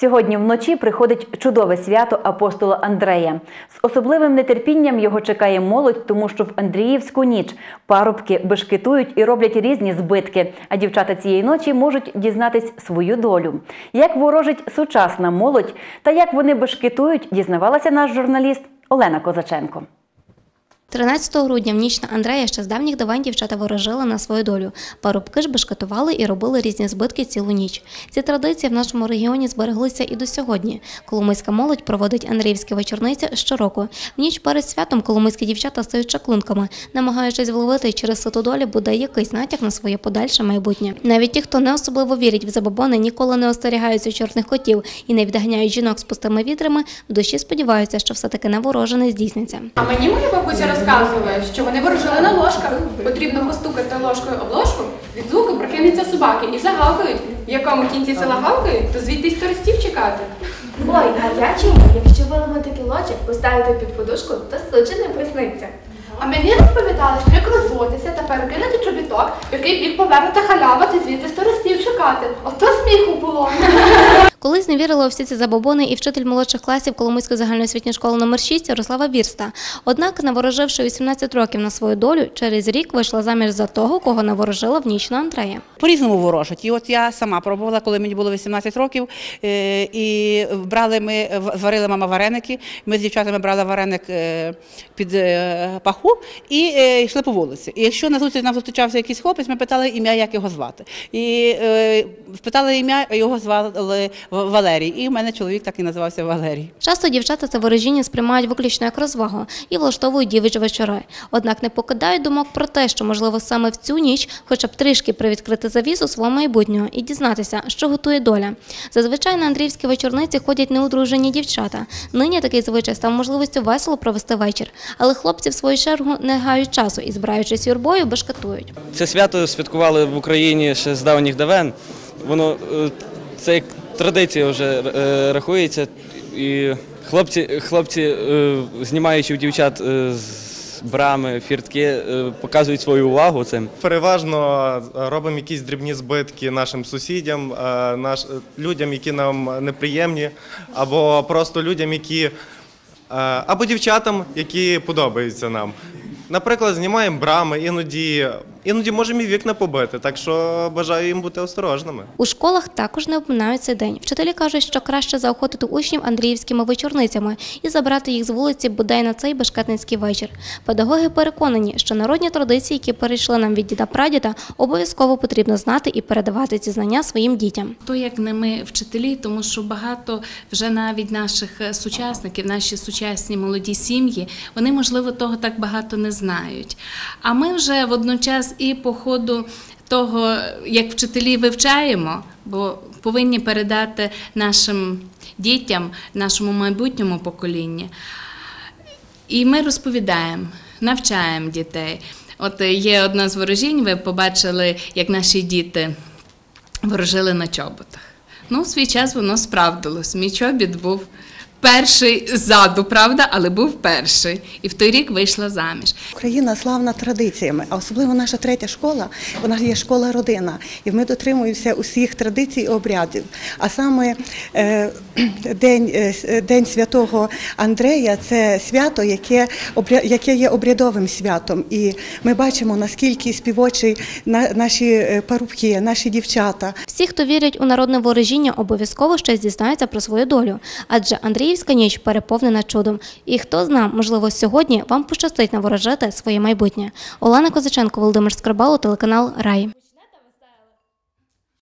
Сьогодні вночі приходить чудове свято апостола Андрея. З особливим нетерпінням його чекає молодь, тому що в Андріївську ніч парубки бешкетують і роблять різні збитки. А дівчата цієї ночі можуть дізнатись свою долю. Як ворожить сучасна молодь та як вони бешкетують, дізнавалася наш журналіст Олена Козаченко. 13 грудня в ніч на Андрея ще з давніх давань дівчата ворожили на свою долю. Парубки ж бешкетували і робили різні збитки цілу ніч. Ці традиції в нашому регіоні збереглися і до сьогодні. Коломийська молодь проводить Андріївські вечорниці щороку. В ніч перед святом коломийські дівчата стають чаклунками, намагаючись вловити через ситу долі буде якийсь натяк на своє подальше майбутнє. Навіть ті, хто не особливо вірять в забобони, ніколи не остерігаються чорних котів і не відганяють жінок з пустими відрами, в душі сподіваються, що все-таки наворожене здійсниться. А мені моя бабуся розказувала, що вони ворожили на ложках. Потрібно постукати ложкою об ложку, від звуку прокинуться собаки і загавкають. В якому кінці села гавкають, то звідти й старостів чекати. Ой, а я чому? Якщо виламати кілочок, поставити під подушку, то случай не присниться. А мені розповідали, що як розводитися та перекинути чобіток, який бік повернути халява, ти звідти старостів шукати. Ото сміху було. Колись не вірила всі ці забобони і вчитель молодших класів Коломийської загальноосвітньої школи номер 6 Ярослава Вірста. Однак, навороживши 18 років на свою долю, через рік вийшла заміж за того, кого наворожила в ніч на Андрея. По-різному ворожать. І от я сама пробувала, коли мені було 18 років, е, і брали ми, зварили мама вареники. Ми з дівчатами брали вареник е, під е, паху і йшли по вулиці. І якщо на зустріч нам зустрічався якийсь хлопець, ми питали ім'я, як його звати. І спитали ім'я, його звали Валерій. І в мене чоловік так і називався Валерій. Часто дівчата це ворожіння сприймають виключно як розвагу і влаштовують дівичі вечори. Однак не покидають думок про те, що можливо саме в цю ніч, хоча б трішки привідкрити завісу свого майбутнього і дізнатися, що готує доля. Зазвичай на Андріївські вечорниці ходять неодружені дівчата. Нині такий звичай став можливістю весело провести вечір. Але хлопці, в свою чергу, не гають часу і, збираючись юрбою, бешкетують. Це свято святкували в Україні ще з давніх давен. Воно е, це як традиція вже е, рахується. І хлопці, хлопці е, знімаючи в дівчат е, з брами, фіртки, показують свою увагу цим. Переважно робимо якісь дрібні збитки нашим сусідям, наш, людям, які нам неприємні, або просто людям, які або дівчатам, які подобаються нам. Наприклад, знімаємо брами, іноді, іноді можемо і вікна побити, так що бажаю їм бути осторожними. У школах також не обминають цей день. Вчителі кажуть, що краще заохотити учнів андріївськими вечорницями і забрати їх з вулиці бодай на цей бешкетницький вечір. Педагоги переконані, що народні традиції, які перейшли нам від діда прадіда, обов'язково потрібно знати і передавати ці знання своїм дітям. То як не ми вчителі, тому що багато вже навіть наших е, сучасників, наші сучасні молоді сім'ї, вони можливо того так багато не знають. А ми вже водночас і по ходу того, як вчителі вивчаємо, бо повинні передати нашим дітям, нашому майбутньому поколінню. І ми розповідаємо, навчаємо дітей. От є одна з ворожінь, ви побачили, як наші діти ворожили на чоботах. Ну, свій час воно справдилось. Мій чобіт був перший ззаду, правда, але був перший. І в той рік вийшла заміж. Україна славна традиціями, а особливо наша третя школа, вона є школа родина, і ми дотримуємося усіх традицій і обрядів. А саме е, день, е, день святого Андрея це свято, яке, обря- яке є обрядовим святом. І ми бачимо, наскільки співочі на, наші е, парубки, наші дівчата. Всі, хто вірять у народне ворожіння, обов'язково щось дізнаються про свою долю, адже Андріївська ніч переповнена чудом. І хто зна, можливо, сьогодні вам пощастить наворожити своє майбутнє. Олена Козаченко, Володимир Скрибало, телеканал Рай.